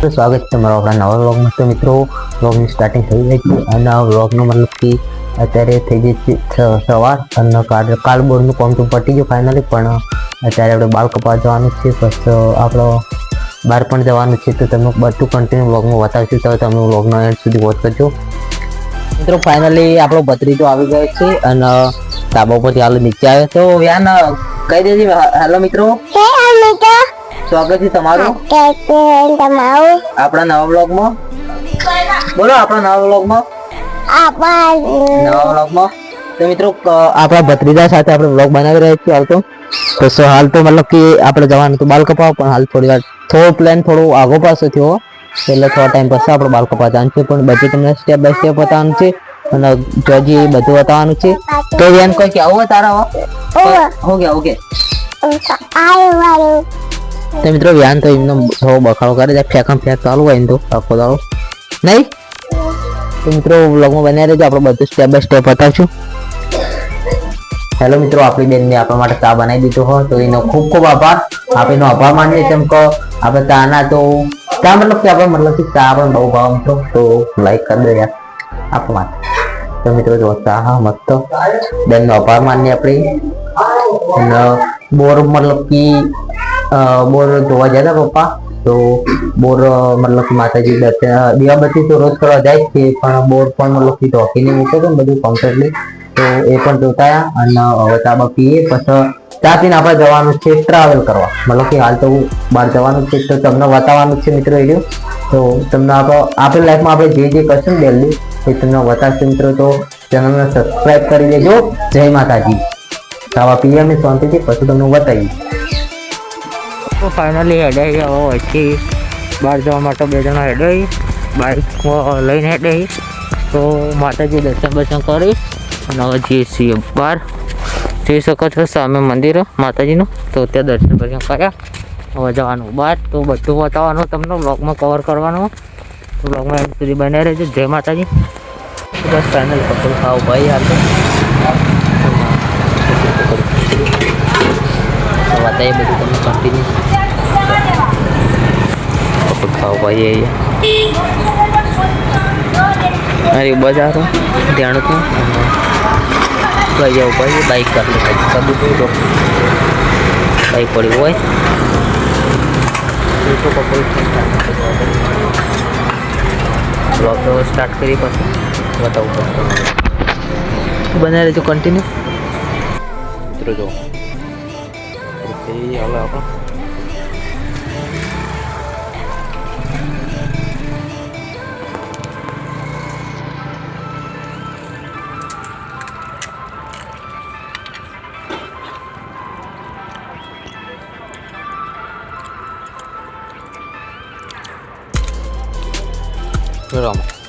તો સ્વાગત છે મારો આપણા નવા વ્લોગમાં તો મિત્રો વ્લોગની સ્ટાર્ટિંગ થઈ ગઈ છે અને આ વ્લોગનો મતલબ કે અત્યારે થઈ ગઈ છે સવાર અને કાર્ડબોર્ડનું કોમ તો પટી ગયું ફાઇનલી પણ અત્યારે આપણે બાલ કપા જવાનું છે. બસ આપણો બહાર પણ જવાનું છે, તો તમને બધું કન્ટિન્યુ વ્લોગમાં બતાવીશું. તો તમે વ્લોગનો એન્ડ સુધી વોચ કરજો મિત્રો ફાઇનલી આપણો ભત્રીજો આવી ગયો છે અને ધાબા ઉપરથી હાલ નીચે આવ્યો તો વ્યાન, કહી દેજે. હેલો મિત્રો. હે અમિતા સ્વાગત છે તમારું? આપણા નવા વ્લોગમાં? બોલો આપણા નવા વ્લોગમાં? આપા નવા વ્લોગમાં? તો મિત્રો આપણા ભત્રીજા સાથે આપણે બ્લોગ બનાવી રહ્યા છીએ હાલ તો. તો સો હાલ તો મતલબ કે આપણે જવાનું તો બાલ કપાવ પણ હાલ થોડી વાર થોડો પ્લાન થોડો આગો પાછો થયો એટલે થોડા ટાઈમ પછી આપણે બાલ કપાવ જવાનું છે પણ બધું તમને સ્ટેપ બાય સ્ટેપ બતાવવાનું છે અને જોજી બધું બતાવવાનું છે. તો એમ કોઈ કે આવો તારા હો? ઓકે ઓકે આય વાળું. તો મિત્રો વ્યાન તો એમનો થોડો બખાડો કરે છે. ફેંકમ ફેંક ચાલુ હોય તો આખો દાડો. નહીં? તો મિત્રો, વ્લોગમાં બન્યા રહેજો. આપણે બધું સ્ટેપ બાય સ્ટેપ બતાવશું. હેલો મિત્રો, આપણી બેનને આપણા માટે ચા બનાવી દીધો હોય તો એનો ખૂબ ખૂબ આભાર. એનો આભાર માનીએ કેમ કે આપણે ચાના તો ચા મતલબ કે આપણે મતલબ કે ચા પણ બહુ ભાવ મિત્રો. તો લાઈક કરી દો યાર. આપણા માટે. તો મિત્રો, જો ચા મસ્ત. બેનનો આભાર માનીએ આપણે. બોર મતલબ કે બોર જોવા જાય હતા પપ્પા? તો બોર મતલબ કે માતાજી દીવાબત્તી તો રોજ કરવા જાય છે, પણ બોર પણ મતલબ કે ઢોકીને મૂકે છે બધું કમ્પ્લીટલી તો એ પણ જોતા અને હવે ચા પીએ પછી પીને આપણે જવાનું છે ટ્રાવેલ કરવા. મતલબ કે હાલ તો બહાર જવાનું છે, તો તમને બતાવવાનું છે મિત્રો એ તો તમને આપણે લાઈફમાં આપણે જે જે કરશું ડેલી એ તમને બતાવશે મિત્રો. તો ચેનલને સબસ્ક્રાઈબ કરી દેજો જય માતાજી. ખાવા પીએ અમે શાંતિથી, પછી તમને બતાવીએ તો ફાઇનલી હેડાઈ હવે વચ્ચે બહાર જવા માટે બે જણા હેડાઈ બાઇક લઈને હેડાઈ તો માતાજી દર્શન બર્શન કરી અને હવે જઈએ છીએ બહાર. જોઈ શકો છો સામે મંદિર, માતાજીનું. તો ત્યાં દર્શન બર્શન કર્યા. હવે જવાનું બહાર. તો બધું બતાવવાનું તમને બ્લોગમાં કવર કરવાનું. તો બ્લોગમાં એમ સુધી બન્યા રહેજો. જય માતાજી. બસ ફાઇનલ કપડું ખાવ ભાઈ હાલ તો. તો બતાવીએ બધું તમને કન્ટિન્યુ ભાઈ અરે બજાર ધ્યાન હતું ભાઈ જાવ ભાઈ બાઈક કાઢી કદી તો બાઈક પડી હોય. બ્લોગ સ્ટાર્ટ કરી પછી બતાવું પડશે બનાવી રહેજો કન્ટિન્યુ મિત્રો, જો. હવે આપણે. Buyur ama.